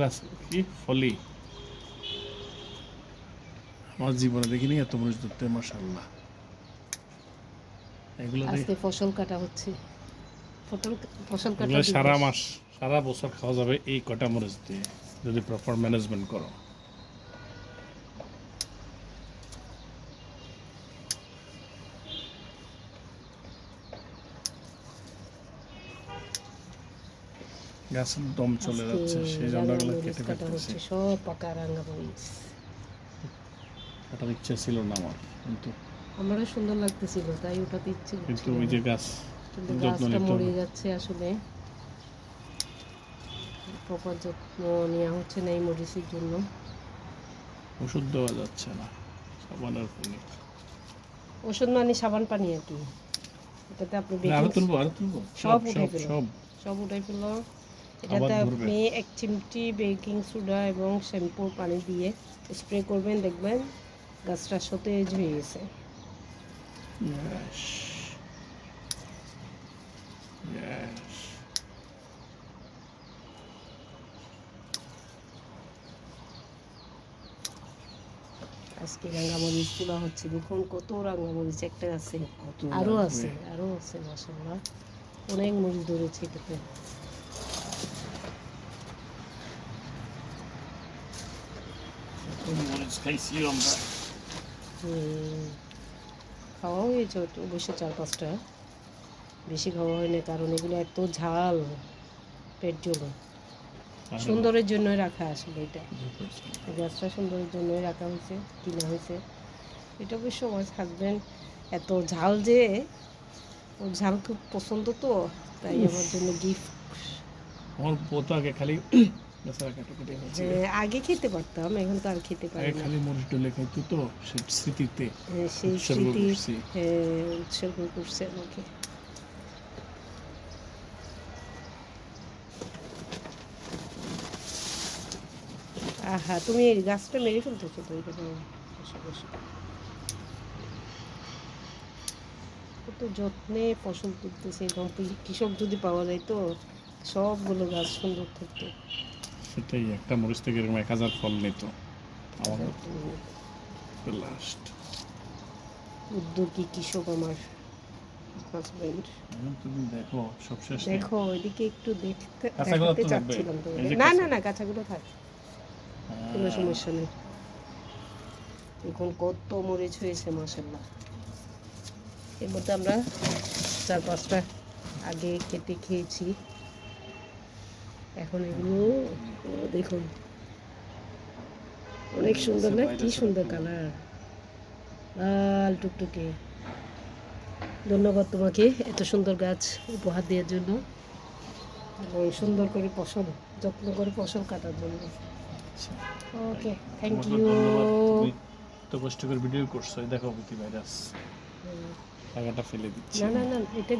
গাছ কি ফলি। আমার জীবনে দেখিনি এত মরিচ ধরতে মাসাল্লাহ এগুলো আজকে ফসল কাটা হচ্ছে। ফসল ফসল কাটা সারা। মাস সারা বছর খাওয়া যাবে এই কটা মরিচ দিয়ে। যদি প্রপার ম্যানেজমেন্ট করো। গাছের দম চলে যাচ্ছে সেই জন্য কেটে ফেলতেছি সব পাকা রাঙা মরিচ কাটার ইচ্ছা ছিল না আমার কিন্তু আমারও সুন্দর লাগতেছিল তাই ওটাতে ইচ্ছে কিন্তু ওই যে গাছ গাছটা মরে যাচ্ছে আসলে। প্রপার যত্ন নেওয়া হচ্ছে না এই মরিচের জন্য। ওষুধ দেওয়া যাচ্ছে না সাবানের পানি। ওষুধ মানে সাবান পানি আর কি। এটাতে আপনি আরও তুলবো আরও তুলবো। সব সব উঠে সব ফেলো। সব। সব উঠাই ফেলো এটাতে আপনি এক চিমটি বেকিং সোডা এবং শ্যাম্পুর পানি দিয়ে স্প্রে করবেন দেখবেন গাছটা সতেজ হয়ে গেছে. আজকে রাঙামরিচ তোলা হচ্ছে দেখুন কত রাঙামরিচ একটা আছে। কত আরও আছে আরও আছে মাসাল্লাহ অনেক মরিচ ধরেছে এটাতে। মরিচ খাইছি আমরা খাওয়া হয়েছে অবশ্য চার পাঁচটা। বেশি খাওয়া হয়নি কারণ এগুলো এত ঝাল পেট জ্বলে। সুন্দরের জন্যই রাখা আসলে এটা। গ্যাসটা সুন্দরের জন্যই রাখা হয়েছে কিনা হয়েছে। এটা অবশ্য আমার হাজব্যান্ড এত ঝাল যে ওর ঝাল খুব পছন্দ তো তাই আমার জন্য গিফট আমার পোতা আগে খালি খাচ্ছে আগে খেতে পারতাম এখন তো আর খেতে পারি না। খালি মরিচ ডলে খাইতো তো স্মৃতিতে হ্যাঁ, সেই উৎসর্গ স্মৃতি হ্যাঁ, উৎসর্গ করছে আমাকে। আহা তুমি এই গাছটা মেরে ফেলতেছো তো এটা। কত যত্নে ফসল তুলতেছে এরকম কৃষক যদি পাওয়া যায় তো সবগুলো গাছ সুন্দর থাকতো। সেটাই একটা মরিচ থেকে এরকম এক হাজার ফল নিত। আমার লাস্ট উদ্যোগী কৃষক আমার হাজব্যান্ড তুমি দেখো সব শেষ দেখো ওইদিকে একটু দেখতে দেখাতে চাচ্ছিলাম তো। এই যে না না না থাক। কোনো হ্যাঁ। সমস্যা নেই। এখন কত মরিচ হয়েছে মাসাল্লাহ এর মধ্যে আমরা চার পাঁচটা আগে কেটে খেয়েছি। এখন এগুলো দেখুন। অনেক সুন্দর না? কি সুন্দর কালার। লাল টুকটুকে। ধন্যবাদ তোমাকে এত সুন্দর গাছ উপহার দেওয়ার জন্য। এবং সুন্দর করে ফসল যত্ন করে ফসল কাটার জন্য। ওকে থ্যাংক ইউ তো কষ্ট করে ভিডিও করছ। দেখো প্রতি ভাইরাস। টাকাটা ফেলে দিচ্ছি। না না না এটা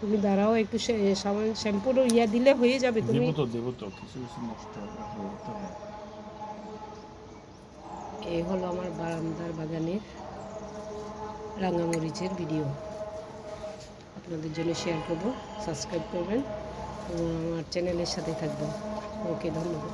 তুমি দাঁড়াও একটু সাবান শ্যাম্পুর ইয়া দিলে হয়ে যাবে তুমি দেবো তো দেবো তো কিছু কিছু নষ্ট। এই হলো আমার বারান্দার বাগানের রাঙামরিচের ভিডিও। আপনাদের জন্য শেয়ার করব সাবস্ক্রাইব করবেন এবং আমার চ্যানেলের সাথে থাকবেন। ওকে ধন্যবাদ।